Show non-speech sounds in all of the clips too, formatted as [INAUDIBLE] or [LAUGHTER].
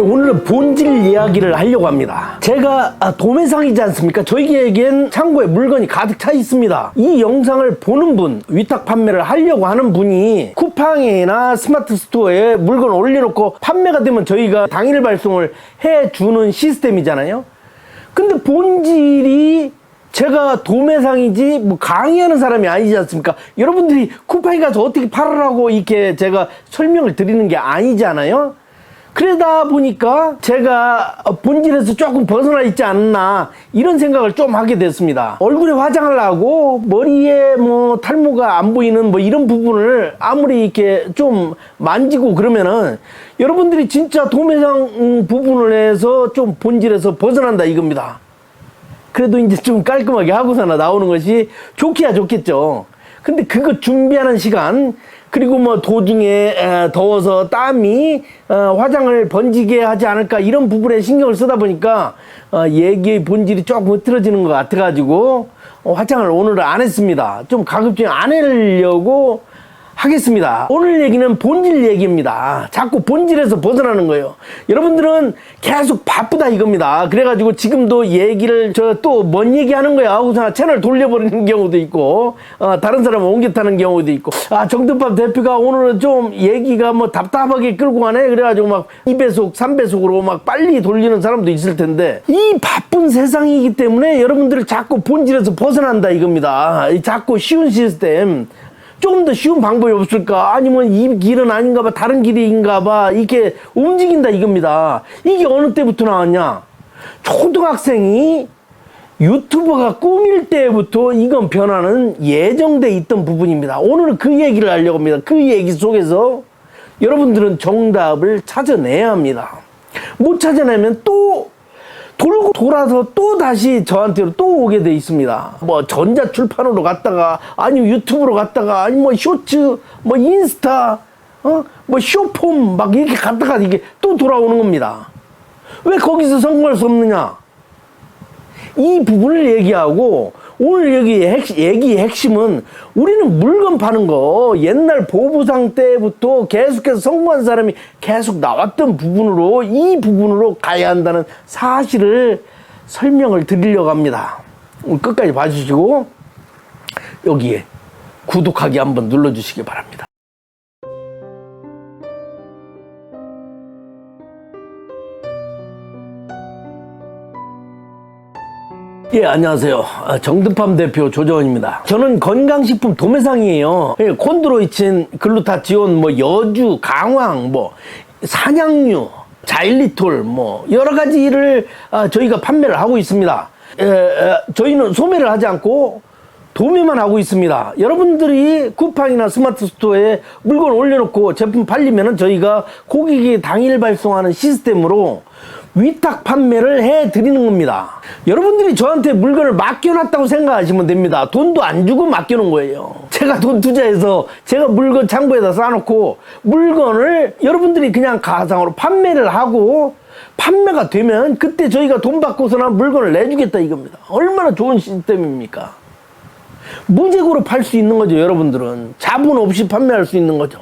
오늘은 본질 이야기를 하려고 합니다. 제가 아, 도매상이지 않습니까? 저희에겐 창고에 물건이 가득 차 있습니다. 이 영상을 보는 분, 위탁 판매를 하려고 하는 분이 쿠팡이나 스마트 스토어에 물건 올려놓고 판매가 되면 저희가 당일 발송을 해주는 시스템이잖아요. 근데 본질이 제가 도매상이지 뭐 강의하는 사람이 아니지 않습니까? 여러분들이 쿠팡에 가서 어떻게 팔으라고 이렇게 제가 설명을 드리는 게 아니잖아요. 그러다 보니까 제가 본질에서 조금 벗어나 있지 않나 이런 생각을 좀 하게 됐습니다. 얼굴에 화장을 하고 머리에 뭐 탈모가 안 보이는 뭐 이런 부분을 아무리 이렇게 좀 만지고 그러면은 여러분들이 진짜 도매상 부분을 해서 좀 본질에서 벗어난다 이겁니다. 그래도 이제 좀 깔끔하게 하고서나 나오는 것이 좋기야 좋겠죠. 근데 그거 준비하는 시간, 그리고 뭐 도중에 에, 더워서 땀이 어, 화장을 번지게 하지 않을까 이런 부분에 신경을 쓰다 보니까 어, 얘기의 본질이 조금 흐트러지는 것 같아가지고 어, 화장을 오늘은 안 했습니다. 좀 가급적 안 하려고 하겠습니다. 오늘 얘기는 본질 얘기입니다. 자꾸 본질에서 벗어나는 거예요. 여러분들은 계속 바쁘다 이겁니다. 그래가지고 지금도 얘기를 저 또 뭔 얘기 하는 거야 하고서 채널 돌려버리는 [LAUGHS] 경우도 있고 어, 다른 사람 옮겨 타는 경우도 있고 아 정든밥 대표가 오늘은 좀 얘기가 뭐 답답하게 끌고 가네 그래가지고 막 2배속 3배속으로 막 빨리 돌리는 사람도 있을 텐데 이 바쁜 세상이기 때문에 여러분들이 자꾸 본질에서 벗어난다 이겁니다. 이 자꾸 쉬운 시스템 조금 더 쉬운 방법이 없을까? 아니면 이 길은 아닌가 봐, 다른 길인가 봐, 이렇게 움직인다 이겁니다. 이게 어느 때부터 나왔냐? 초등학생이 유튜버가 꿈일 때부터 이건 변화는 예정돼 있던 부분입니다. 오늘은 그 얘기를 하려고 합니다. 그 얘기 속에서 여러분들은 정답을 찾아내야 합니다. 못 찾아내면 또 돌고 돌아서 또 다시 저한테로 또 오게 돼 있습니다. 뭐 전자 출판으로 갔다가 아니면 유튜브로 갔다가 아니 뭐 쇼츠 뭐 인스타 어 뭐 쇼폼 막 이렇게 갔다가 이게 또 돌아오는 겁니다. 왜 거기서 성공할 수 없느냐? 이 부분을 얘기하고 오늘 여기 핵, 얘기의 핵심은 우리는 물건 파는 거 옛날 보부상 때부터 계속해서 성공한 사람이 계속 나왔던 부분으로 이 부분으로 가야 한다는 사실을 설명을 드리려고 합니다. 끝까지 봐주시고 여기에 구독하기 한번 눌러주시기 바랍니다. 예, 안녕하세요. 아, 정드팜 대표 조정원입니다. 저는 건강식품 도매상이에요. 예, 콘드로이친, 글루타치온, 뭐 여주, 강황, 뭐 산양류, 자일리톨, 뭐 여러 가지를 아, 저희가 판매를 하고 있습니다. 에, 에, 저희는 소매를 하지 않고 도매만 하고 있습니다. 여러분들이 쿠팡이나 스마트 스토어에 물건 올려놓고 제품 팔리면은 저희가 고객이 당일 발송하는 시스템으로 위탁 판매를 해 드리는 겁니다. 여러분들이 저한테 물건을 맡겨놨다고 생각하시면 됩니다. 돈도 안 주고 맡겨놓은 거예요. 제가 돈 투자해서 제가 물건 창고에다 쌓아놓고 물건을 여러분들이 그냥 가상으로 판매를 하고 판매가 되면 그때 저희가 돈 받고서나 물건을 내주겠다 이겁니다. 얼마나 좋은 시스템입니까? 무제고로 팔 수 있는 거죠, 여러분들은. 자본 없이 판매할 수 있는 거죠.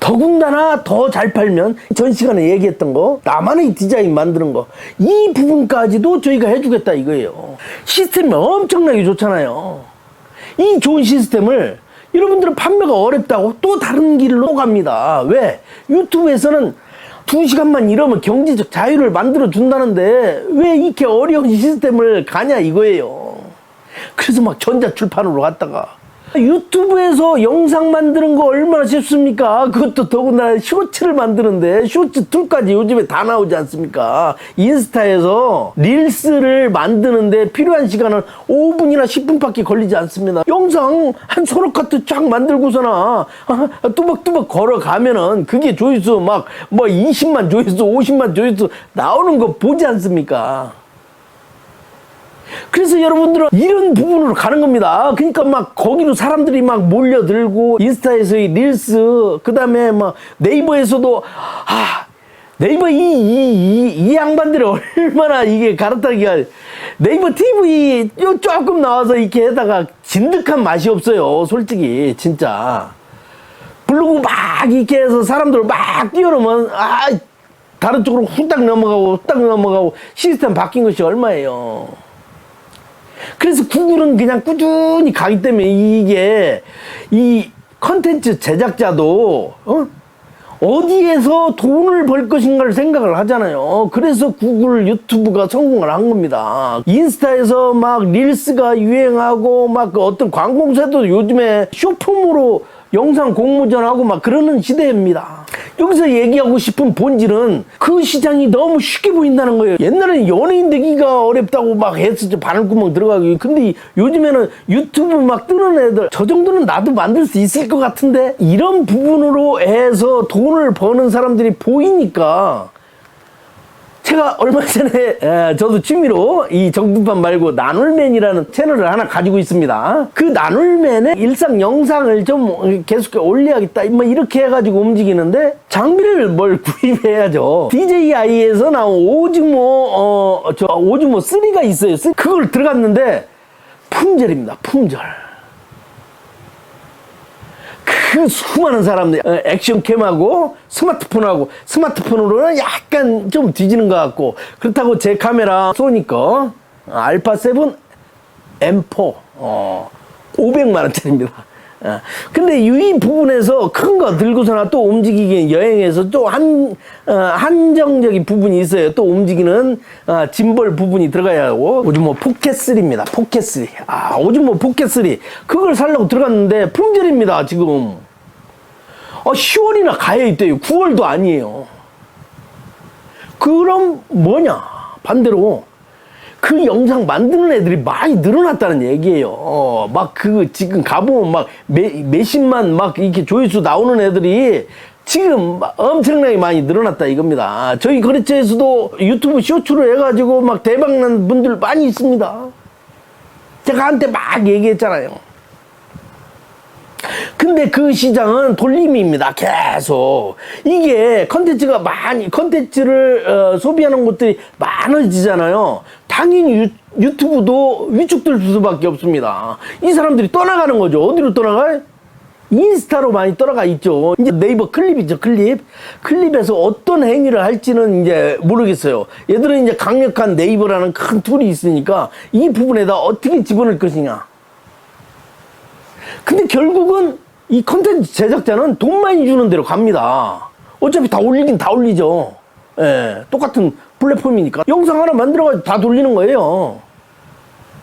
더군다나 더 잘 팔면 전 시간에 얘기했던 거 나만의 디자인 만드는 거 이 부분까지도 저희가 해주겠다 이거예요. 시스템이 엄청나게 좋잖아요. 이 좋은 시스템을 여러분들은 판매가 어렵다고 또 다른 길로 갑니다. 왜? 유튜브에서는 두 시간만 이러면 경제적 자유를 만들어 준다는데 왜 이렇게 어려운 시스템을 가냐 이거예요. 그래서 막 전자출판으로 갔다가 유튜브에서 영상 만드는 거 얼마나 쉽습니까? 그것도 더구나 쇼츠를 만드는데 쇼츠 툴까지 요즘에 다 나오지 않습니까? 인스타에서 릴스를 만드는데 필요한 시간은 5분이나 10분밖에 걸리지 않습니다. 영상 한 서너 카트 쫙 만들고서나 아, 뚜벅뚜벅 걸어가면은 그게 조회수 막 뭐 20만 조회수, 50만 조회수 나오는 거 보지 않습니까? 그래서 여러분들은 이런 부분으로 가는 겁니다. 그러니까 막 거기로 사람들이 막 몰려들고 인스타에서의 릴스 그다음에 막 네이버에서도 아 네이버 이, 이, 이, 이 양반들이 얼마나 이게 갈아타기가 네이버 TV 요 조금 나와서 이렇게 해다가 진득한 맛이 없어요. 솔직히 진짜 블로그 막 이렇게 해서 사람들 막 띄워놓으면 아 다른 쪽으로 후딱 넘어가고 후딱 넘어가고 시스템 바뀐 것이 얼마예요. 그래서 구글은 그냥 꾸준히 가기 때문에 이게 이 컨텐츠 제작자도 어? 어디에서 돈을 벌 것인가를 생각을 하잖아요. 그래서 구글, 유튜브가 성공을 한 겁니다. 인스타에서 막 릴스가 유행하고 막 그 어떤 관공서도 요즘에 쇼폼으로 영상 공모전하고 막 그러는 시대입니다. 여기서 얘기하고 싶은 본질은 그 시장이 너무 쉽게 보인다는 거예요. 옛날에는 연예인 되기가 어렵다고 막 했었죠. 바늘구멍 들어가기. 근데 이- 요즘에는 유튜브 막 뜨는 애들 저 정도는 나도 만들 수 있을 것 같은데 이런 부분으로 해서 돈을 버는 사람들이 보이니까 제가 얼마 전에 에, 저도 취미로 이 정두판 말고 나눌맨이라는 채널을 하나 가지고 있습니다. 그 나눌맨의 일상 영상을 좀 계속 올려야겠다. 뭐 이렇게 해가지고 움직이는데 장비를 뭘 [LAUGHS] 구입해야죠. DJI에서 나온 오즈모 어저 오즈모 3가 있어요. 쓰- 그걸 들어갔는데 품절입니다. 품절. 그 수많은 사람들 어, 액션캠하고 스마트폰하고 스마트폰으로는 약간 좀 뒤지는 것 같고 그렇다고 제 카메라 소니거 알파 7 M4 어, 500만 원짜리입니다. 어, 근데 이 부분에서 큰 거 들고서나 또 움직이기 여행에서 또 한 어, 한정적인 부분이 있어요. 또 움직이는 어, 짐벌 부분이 들어가야 하고 오즈모 포켓 3입니다. 포켓 3. 아 오즈모 포켓 3 그걸 살려고 들어갔는데 품절입니다. 지금 어, 10월이나 가야 있대요. 9월도 아니에요. 그럼 뭐냐? 반대로 그 영상 만드는 애들이 많이 늘어났다는 얘기예요. 어, 막 그 지금 가보면 막 몇, 몇십만 막 이렇게 조회수 나오는 애들이 지금 막 엄청나게 많이 늘어났다 이겁니다. 저희 거래처에서도 유튜브 쇼츠로 해가지고 막 대박난 분들 많이 있습니다. 제가 한테 막 얘기했잖아요. 근데 그 시장은 돌림입니다. 계속. 이게 컨텐츠가 많이, 컨텐츠를 어, 소비하는 곳들이 많아지잖아요. 당연히 유, 유튜브도 위축될 수밖에 없습니다. 이 사람들이 떠나가는 거죠. 어디로 떠나가요? 인스타로 많이 떠나가 있죠. 이제 네이버 클립이죠, 클립. 클립에서 어떤 행위를 할지는 이제 모르겠어요. 얘들은 이제 강력한 네이버라는 큰 툴이 있으니까 이 부분에다 어떻게 집어넣을 것이냐. 근데 결국은 이 컨텐츠 제작자는 돈 많이 주는 대로 갑니다. 어차피 다 올리긴 다 올리죠. 예, 똑같은 플랫폼이니까. 영상 하나 만들어가지고 다 돌리는 거예요.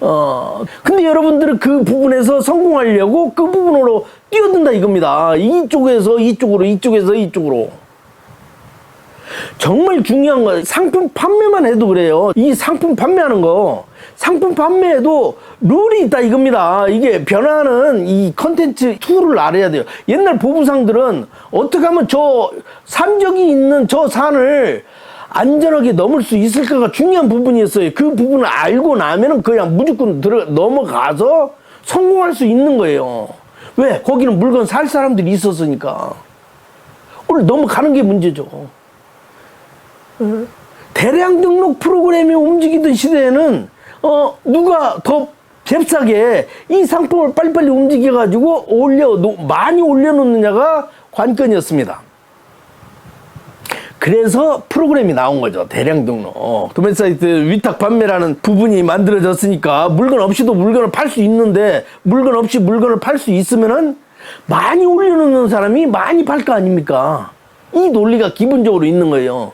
어, 근데 여러분들은 그 부분에서 성공하려고 그 부분으로 뛰어든다 이겁니다. 이쪽에서 이쪽으로, 이쪽에서 이쪽으로. 정말 중요한 건 상품 판매만 해도 그래요. 이 상품 판매하는 거, 상품 판매에도 룰이 있다 이겁니다. 이게 변화하는 이 컨텐츠 툴을 알아야 돼요. 옛날 보부상들은 어떻게 하면 저 산적이 있는 저 산을 안전하게 넘을 수 있을까가 중요한 부분이었어요. 그 부분을 알고 나면은 그냥 무조건 들어 넘어가서 성공할 수 있는 거예요. 왜? 거기는 물건 살 사람들이 있었으니까. 오늘 넘어가는 게 문제죠. 대량 등록 프로그램이 움직이던 시대에는 어 누가 더 잽싸게 이 상품을 빨리빨리 움직여가지고 올려 놓- 많이 올려놓느냐가 관건이었습니다. 그래서 프로그램이 나온 거죠. 대량 등록. 어, 도매 사이트 위탁 판매라는 부분이 만들어졌으니까 물건 없이도 물건을 팔 수 있는데 물건 없이 물건을 팔 수 있으면은 많이 올려놓는 사람이 많이 팔 거 아닙니까? 이 논리가 기본적으로 있는 거예요.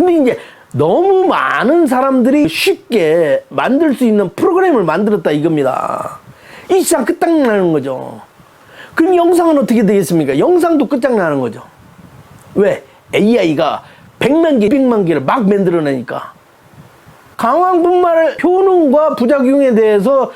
근데 이제 너무 많은 사람들이 쉽게 만들 수 있는 프로그램을 만들었다 이겁니다. 이 시장 끝장나는 거죠. 그럼 영상은 어떻게 되겠습니까? 영상도 끝장나는 거죠. 왜? AI가 100만 개, 200만 개를 막 만들어내니까. 강황분말 효능과 부작용에 대해서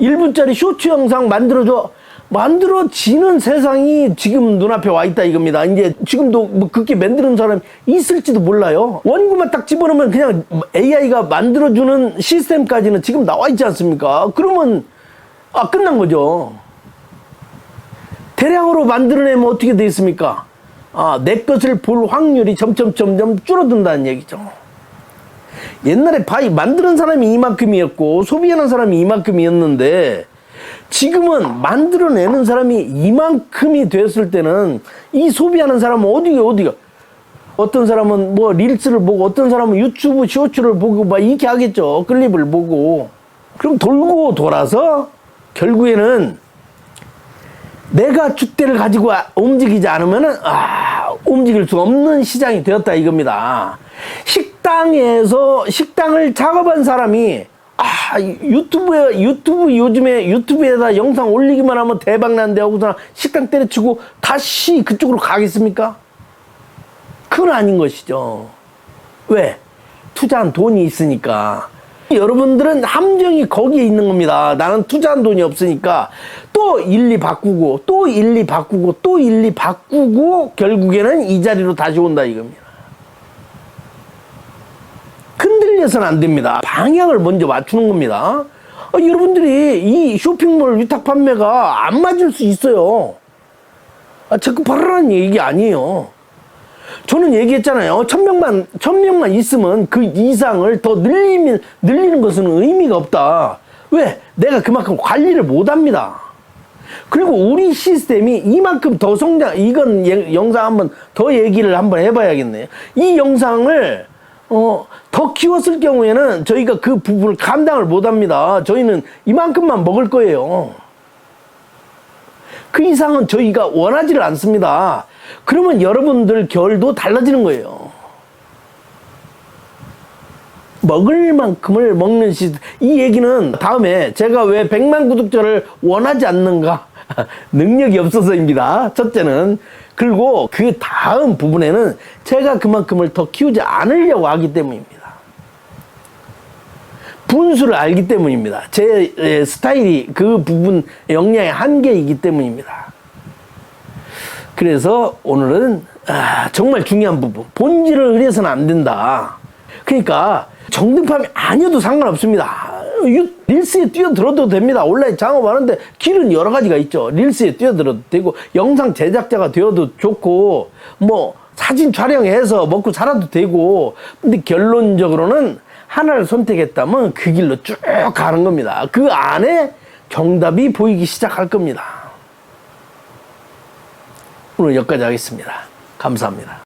1분짜리 쇼츠 영상 만들어줘. 만들어지는 세상이 지금 눈앞에 와 있다 이겁니다. 이제 지금도 뭐 그렇게 만드는 사람이 있을지도 몰라요. 원고만 딱 집어넣으면 그냥 AI가 만들어주는 시스템까지는 지금 나와 있지 않습니까? 그러면, 아, 끝난 거죠. 대량으로 만들어내면 어떻게 되겠습니까? 아, 내 것을 볼 확률이 점점 점점 줄어든다는 얘기죠. 옛날에 바이 만드는 사람이 이만큼이었고 소비하는 사람이 이만큼이었는데 지금은 만들어내는 사람이 이만큼이 됐을 때는 이 소비하는 사람은 어디가 어디가 어떤 사람은 뭐 릴스를 보고 어떤 사람은 유튜브 쇼츠를 보고 막 이렇게 하겠죠. 클립을 보고. 그럼 돌고 돌아서 결국에는 내가 주대를 가지고 아- 움직이지 않으면은 아, 움직일 수 없는 시장이 되었다 이겁니다. 식당에서 식당을 작업한 사람이 아 유튜브에 유튜브 요즘에 유튜브에다 영상 올리기만 하면 대박 난데 하고서 식당 때려치고 다시 그쪽으로 가겠습니까? 그건 아닌 것이죠. 왜? 투자한 돈이 있으니까. 여러분들은 함정이 거기에 있는 겁니다. 나는 투자한 돈이 없으니까 또 일리 바꾸고 또 일리 바꾸고 또 일리 바꾸고 결국에는 이 자리로 다시 온다 이겁니다. 흔들려서는 안 됩니다. 방향을 먼저 맞추는 겁니다. 어, 여러분들이 이 쇼핑몰 위탁 판매가 안 맞을 수 있어요. 아, 자꾸 바라는 얘기 아니에요. 저는 얘기했잖아요. 천 명만, 천 명만 있으면 그 이상을 더 늘리면, 늘리는 것은 의미가 없다. 왜? 내가 그만큼 관리를 못 합니다. 그리고 우리 시스템이 이만큼 더 성장, 이건 예- 영상 한번 더 얘기를 한번 해봐야겠네요. 이 영상을, 어, 더 키웠을 경우에는 저희가 그 부분을 감당을 못 합니다. 저희는 이만큼만 먹을 거예요. 그 이상은 저희가 원하지를 않습니다. 그러면 여러분들 결도 달라지는 거예요. 먹을 만큼을 먹는 시, 이 얘기는 다음에 제가 왜 100만 구독자를 원하지 않는가? [LAUGHS] 능력이 없어서입니다. 첫째는. 그리고 그 다음 부분에는 제가 그만큼을 더 키우지 않으려고 하기 때문입니다. 분수를 알기 때문입니다. 제 에, 스타일이 그 부분 역량의 한계이기 때문입니다. 그래서 오늘은 아, 정말 중요한 부분 본질을 의뢰서는 안 된다. 그러니까 정등팜이 아니어도 상관없습니다. 유- 릴스에 뛰어들어도 됩니다. 온라인 창업하는데 길은 여러 가지가 있죠. 릴스에 뛰어들어도 되고 영상 제작자가 되어도 좋고 뭐 사진 촬영해서 먹고 살아도 되고 근데 결론적으로는 하나를 선택했다면 그 길로 쭉 가는 겁니다. 그 안에 정답이 보이기 시작할 겁니다. 오늘 여기까지 하겠습니다. 감사합니다.